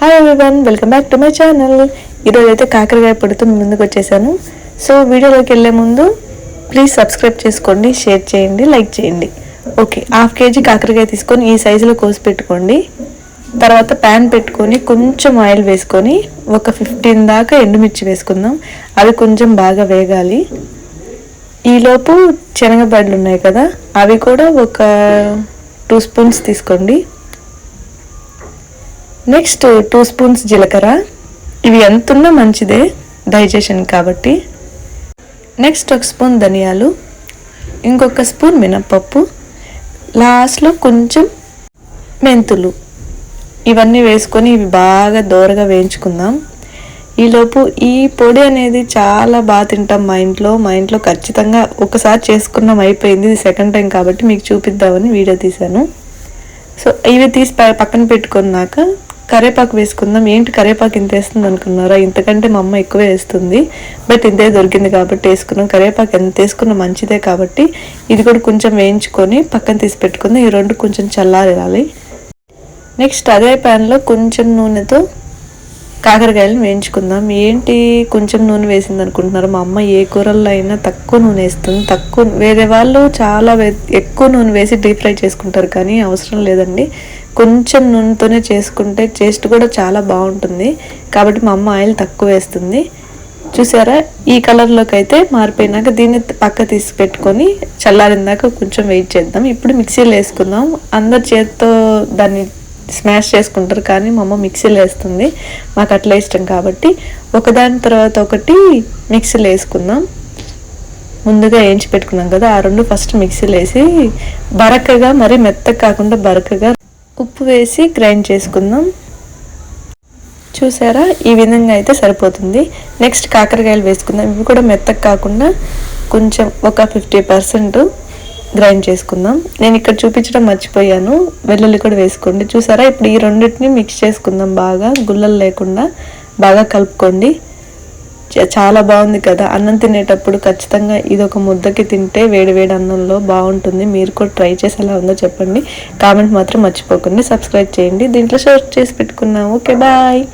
Hi everyone welcome back to my channel ఈరోజు అయితే కాకరకాయ పొడితో ముందుకు వచ్చేసాను. సో వీడియోలోకి వెళ్ళే ముందు ప్లీజ్ సబ్స్క్రైబ్ చేసుకోండి షేర్ చేయండి లైక్ చేయండి. ఓకే హాఫ్ కేజీ కాకరకాయ తీసుకొని ఈ సైజులో కోసి పెట్టుకోండి. తర్వాత ప్యాన్ పెట్టుకొని కొంచెం ఆయిల్ వేసుకొని ఒక ఫిఫ్టీన్ దాకా ఎండుమిర్చి వేసుకుందాం. అవి కొంచెం బాగా వేగాలి. ఈలోపు శనగబడ్లు ఉన్నాయి కదా అవి కూడా ఒక టూ స్పూన్స్ తీసుకోండి. నెక్స్ట్ టూ స్పూన్స్ జీలకర్ర. ఇవి ఎంతున్నా మంచిదే డైజెషన్ కాబట్టి. నెక్స్ట్ ఒక స్పూన్ ధనియాలు. ఇంకొక స్పూన్ మినప్పప్పు. లాస్ట్లో కొంచెం మెంతులు. ఇవన్నీ వేసుకొని ఇవి బాగా దోరగా వేయించుకుందాం. ఈలోపు ఈ పొడి అనేది చాలా బాగా తింటాం మా ఇంట్లో. మా ఇంట్లో ఖచ్చితంగా ఒకసారి చేసుకున్నాం అయిపోయింది. ఇది సెకండ్ టైం కాబట్టి మీకు చూపిద్దామని వీడియో తీశాను. సో ఇవి తీసి పక్కన పెట్టుకున్నాక కరేపాకు వేసుకుందాం. ఏంటి కరేపాకు ఇంత వేస్తుంది అనుకున్నారా? ఇంతకంటే మా అమ్మ ఎక్కువ వేస్తుంది. బట్ ఇంతే దొరికింది కాబట్టి వేసుకున్నాం. కరేపాకు ఎంత వేసుకున్నా మంచిదే కాబట్టి ఇది కూడా కొంచెం వేయించుకొని పక్కన తీసి పెట్టుకుందాం. ఈ రెండు కొంచెం చల్లారాలి. నెక్స్ట్ అదే ప్యాన్లో కొంచెం నూనెతో కాకరకాయలను వేయించుకుందాం. ఏంటి కొంచెం నూనె వేసింది అనుకుంటున్నారు? మా అమ్మ ఏ కూరల్లో అయినా తక్కువ నూనె వేస్తుంది. తక్కువ వేరే వాళ్ళు చాలా ఎక్కువ నూనె వేసి డీప్ ఫ్రై చేసుకుంటారు కానీ అవసరం లేదండి. కొంచెం నూనెతోనే చేసుకుంటే టేస్ట్ కూడా చాలా బాగుంటుంది. కాబట్టి మా అమ్మ ఆయిల్ తక్కువ వేస్తుంది. చూసారా? ఈ కలర్లోకి అయితే మారిపోయినాక దీన్ని పక్క తీసి పెట్టుకొని చల్లారిందాక కొంచెం వెయిట్ చేద్దాం. ఇప్పుడు మిక్సీలో వేసుకుందాం. అందరు చేత్తో దాన్ని స్మాష్ చేసుకుంటారు కానీ మా అమ్మ మిక్సీలో వేస్తుంది. మాకు అట్లా ఇష్టం కాబట్టి ఒకదాని తర్వాత ఒకటి మిక్సీలో వేసుకుందాం. ముందుగా వేయించి పెట్టుకున్నాం కదా ఆ రెండు ఫస్ట్ మిక్సీలో వేసి బరకగా మరి మెత్తగా కాకుండా బరకగా ఉప్పు వేసి గ్రైండ్ చేసుకుందాం. చూసారా? ఈ విధంగా అయితే సరిపోతుంది. నెక్స్ట్ కాకరకాయలు వేసుకుందాం. ఇవి కూడా మెత్తగా కాకుండా కొంచెం ఒక ఫిఫ్టీ పర్సెంట్ గ్రైండ్ చేసుకుందాం. నేను ఇక్కడ చూపించడం మర్చిపోయాను. వెల్లుల్లి కూడా వేసుకోండి. చూసారా? ఇప్పుడు ఈ రెండింటిని మిక్స్ చేసుకుందాం బాగా. గుల్లలు లేకుండా బాగా కలుపుకోండి. చాలా బాగుంది కదా. అన్నం తినేటప్పుడు ఖచ్చితంగా ఇది ఒక ముద్దకి తింటే వేడి వేడి అన్నంలో బాగుంటుంది. మీరు కూడా ట్రై చేసి ఎలా ఉందో చెప్పండి. కామెంట్ మాత్రం మర్చిపోకండి. సబ్స్క్రైబ్ చేయండి. దీంట్లో షేర్ చేసి పెట్టుకున్నాం ఓకే బాయ్.